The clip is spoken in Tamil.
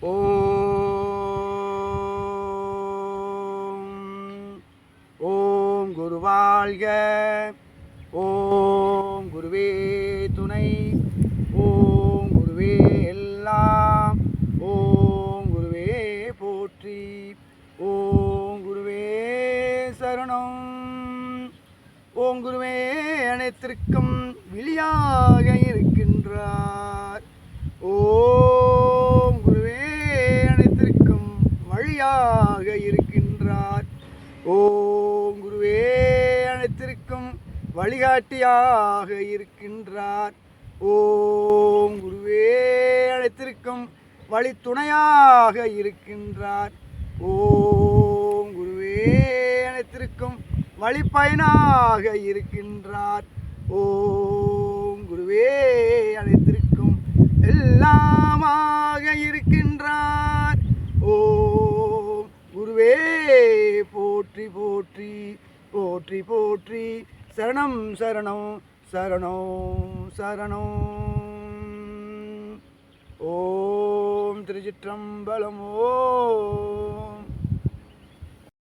ஓம். ஓம் குருவாழ்க ஓம் குருவே துணை. ஓம் குருவே எல்லாம். ஓம் குருவே போற்றி. ஓம் குருவே சரணம். ஓம் குருவே அனைத்திற்கும் விழியாக இருக்கின்றார் ஓம் குருவே அனைத்திற்கும் வழியாக இருக்கின்றார். ஓம் குருவே அனைத்திற்கும் வழிகாட்டியாக இருக்கின்றார். ஓம் குருவே அனைத்திற்கும் வழித்துணையாக இருக்கின்றார். ஓம் குருவே அனைத்திற்கும் வழிப்பயனாக இருக்கின்றார். ஓம் குருவே அனைத்திற்கும் எல்லாமாக இருக்கின்றார் ஓம் குருவே போற்றி போற்றி போற்றி போற்றி. சரணம் சரணம் சரணம் சரணம். ஓம் திருச்சிற்றம்பலம் ஓம்.